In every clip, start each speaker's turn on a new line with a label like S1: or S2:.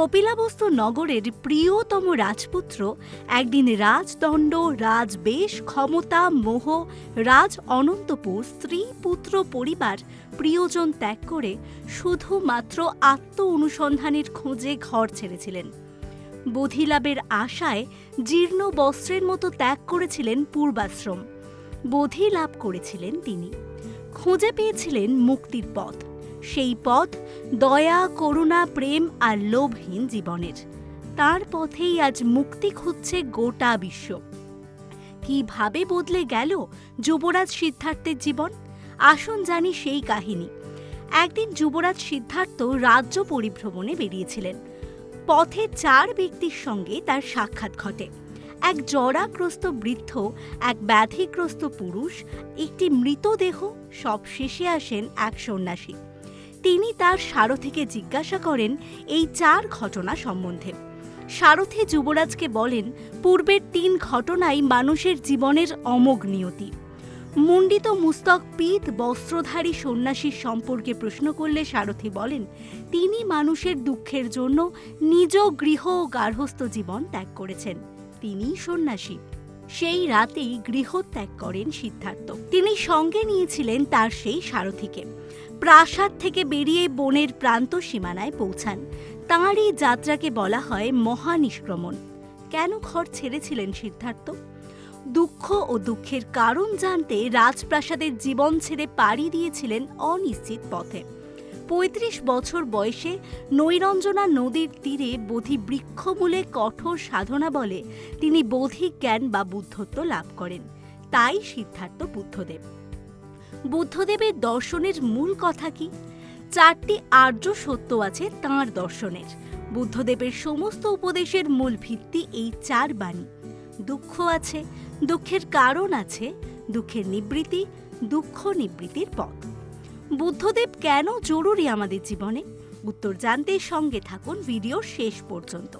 S1: কপিলাবস্তু নগরের প্রিয়তম রাজপুত্র একদিন রাজদণ্ড, রাজবেশ, ক্ষমতা, মোহ, রাজ অনন্তপুর, স্ত্রী, পুত্র, পরিবার, প্রিয়জন ত্যাগ করে শুধুমাত্র আত্ম অনুসন্ধানের খোঁজে ঘর ছেড়েছিলেন। বোধিলাভের আশায় জীর্ণ বস্ত্রের মতো ত্যাগ করেছিলেন পূর্বাশ্রম। বোধি লাভ করেছিলেন তিনি। খুঁজে পেয়েছিলেন মুক্তির পথ। সেই পথ দয়া, করুণা, প্রেম আর লোভহীন জীবনের। তার পথেই আজ মুক্তি খুঁজছে গোটা বিশ্ব। কীভাবে বদলে গেল যুবরাজ সিদ্ধার্থের জীবন? আসুন জানি সেই কাহিনী। একদিন যুবরাজ সিদ্ধার্থ রাজ্য পরিভ্রমণে বেরিয়েছিলেন। পথে চার ব্যক্তির সঙ্গে তার সাক্ষাৎ ঘটে। এক জরাগ্রস্ত বৃদ্ধ, এক ব্যাধিগ্রস্ত পুরুষ, একটি মৃতদেহ সব শেষে আসেন এক সন্ন্যাসী। তিনি তার সারথিকে জিজ্ঞাসা করেন এই চার ঘটনা সম্বন্ধে। সারথি যুবরাজকে বলেন, পূর্বের তিন ঘটনাই মানুষের জীবনের অমোঘ নিয়তি। মুন্ডিত মুস্তক পিত বস্ত্রধারী সন্ন্যাসীর সম্পর্কে প্রশ্ন করলে সারথি বলেন, তিনি মানুষের দুঃখের জন্য নিজ গৃহ ও গার্হস্থ্য জীবন ত্যাগ করেছেন। তিনি সন্ন্যাসী। সেই রাতেই গৃহত্যাগ করেন সিদ্ধার্থ। তিনি সঙ্গে নিয়েছিলেন তার সেই সারথিকে। প্রাসাদ থেকে বেরিয়ে বনের প্রান্ত সীমানায় পৌঁছান। তাঁর এই যাত্রাকে বলা হয় মহানিষ্ক্রমণ। কেন ঘর ছেড়েছিলেন সিদ্ধার্থ? দুঃখ ও দুঃখের কারণ জানতে রাজপ্রাসাদের জীবন ছেড়ে পাড়ি দিয়েছিলেন অনিশ্চিত পথে। পঁয়ত্রিশ বছর বয়সে নৈরঞ্জনা নদীর তীরে বোধি বৃক্ষমূলে কঠোর সাধনা বলে তিনি বোধি জ্ঞান বা বুদ্ধত্ব লাভ করেন। তাই সিদ্ধার্থ বুদ্ধদেব। বুদ্ধদেবের দর্শনের মূল কথা কি? চারটি আর্য সত্য আছে তাঁর দর্শনের। বুদ্ধদেবের সমস্ত উপদেশের মূল ভিত্তি এই চার বাণী। দুঃখ আছে, দুঃখের কারণ আছে, দুঃখের নিবৃত্তি দুঃখ নিবৃত্তির পথ। বুদ্ধদেব কেন জরুরি আমাদের জীবনে? উত্তর জানতে সঙ্গে থাকুন ভিডিওর শেষ পর্যন্ত।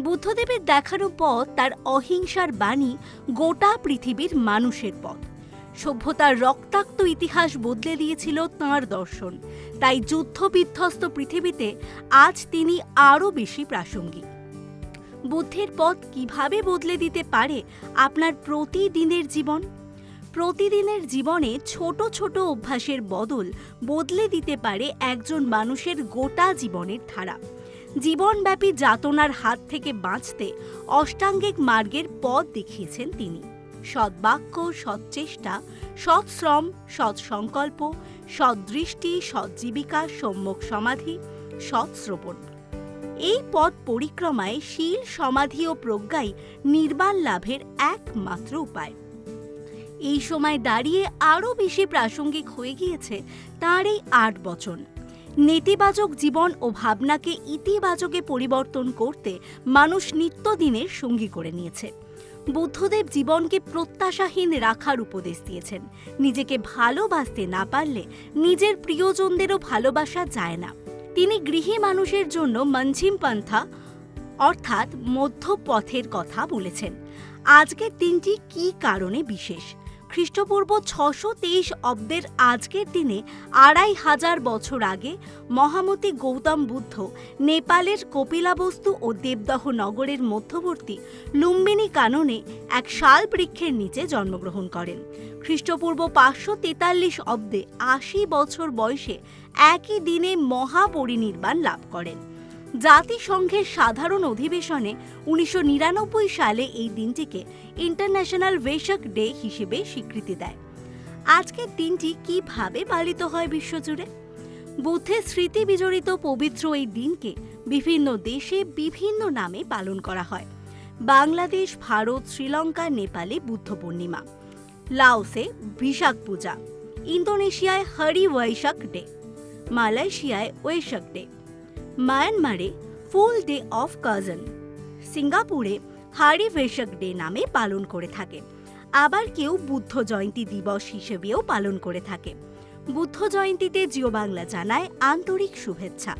S1: বুদ্ধদেবের দেখানো পথ তার অহিংসার বাণী গোটা পৃথিবীর মানুষের পথ। সভ্যতার রক্তাক্ত ইতিহাস বদলে দিয়েছিল তাঁর দর্শন। তাই যুদ্ধ বিধ্বস্ত পৃথিবীতে আজ তিনি আরও বেশি প্রাসঙ্গিক। বুদ্ধের পথ কীভাবে বদলে দিতে পারে আপনার প্রতিদিনের জীবন? প্রতিদিনের জীবনে ছোট ছোট অভ্যাসের বদল বদলে দিতে পারে একজন মানুষের গোটা জীবনের ধারা। জীবনব্যাপী যাতনার হাত থেকে বাঁচতে অষ্টাঙ্গিক মার্গের পথ দেখিয়েছেন তিনি। সদ্বাক্য সৎচেষ্টা সৎশ্রম সৎ সংকল্প সদৃষ্টি সজ্জীবিকা সম্যক সমাধি সৎশ্রবণ এই পথ পরিক্রমায় শীল সমাধি ও প্রজ্ঞাই নির্বাণ লাভের একমাত্র উপায়। এই সময় দাঁড়িয়ে আরও বেশি প্রাসঙ্গিক হয়ে গিয়েছে তাঁর এই আট বচন। নেতিবাচক জীবন ও ভাবনাকে ইতিবাচকে পরিবর্তন করতে মানুষ নিত্যদিনের সঙ্গী করে নিয়েছে। বুদ্ধদেব জীবনকে প্রত্যাশাহীন রাখার উপদেশ দিয়েছেন। নিজেকে ভালোবাসতে না পারলে নিজের প্রিয়জনদেরও ভালোবাসা যায় না। তিনি গৃহী মানুষের জন্য মঞ্জিম পন্থা, অর্থাৎ মধ্যপথের কথা বলেছেন। আজকের দিনটি কি কারণে বিশেষ? খ্রিস্টপূর্ব ছশো তেইশ অব্দের আজকের দিনে আড়াই হাজার বছর আগে মহামতি গৌতম বুদ্ধ নেপালের কপিলাবস্তু ও দেবদহ নগরের মধ্যবর্তী লুম্বিনী কাননে এক শাল বৃক্ষের নিচে জন্মগ্রহণ করেন। খ্রিস্টপূর্ব পাঁচশো তেতাল্লিশ অব্দে আশি বছর বয়সে একই দিনে মহাপরিনির্বাণ লাভ করেন। জাতিসংঘের সাধারণ অধিবেশনে উনিশশো নিরানব্বই সালে এই দিনটিকে ইন্টারন্যাশনাল ওয়েশক ডে হিসেবে স্বীকৃতি দেয়। আজকের দিনটি কীভাবে পালিত হয় বিশ্বজুড়ে? বুদ্ধের স্মৃতি বিজড়িত পবিত্র এই দিনকে বিভিন্ন দেশে বিভিন্ন নামে পালন করা হয়। বাংলাদেশ, ভারত, শ্রীলঙ্কা, নেপালে বুদ্ধ পূর্ণিমা। লাওসে বিশাখ পূজা। ইন্দোনেশিয়ায় হরি ওয়েশাক ডে। মালয়েশিয়ায় ওয়েশাক ডে। মায়ানমারে ফুল ডে অফ কাজন, সিঙ্গাপুরে হারি ভেষক ডে নামে পালন করে থাকে। আবার কেউ বুদ্ধ জয়ন্তী দিবস হিসেবেও পালন করে থাকে। বুদ্ধ জয়ন্তীতে জিও বাংলা জানায় আন্তরিক শুভেচ্ছা।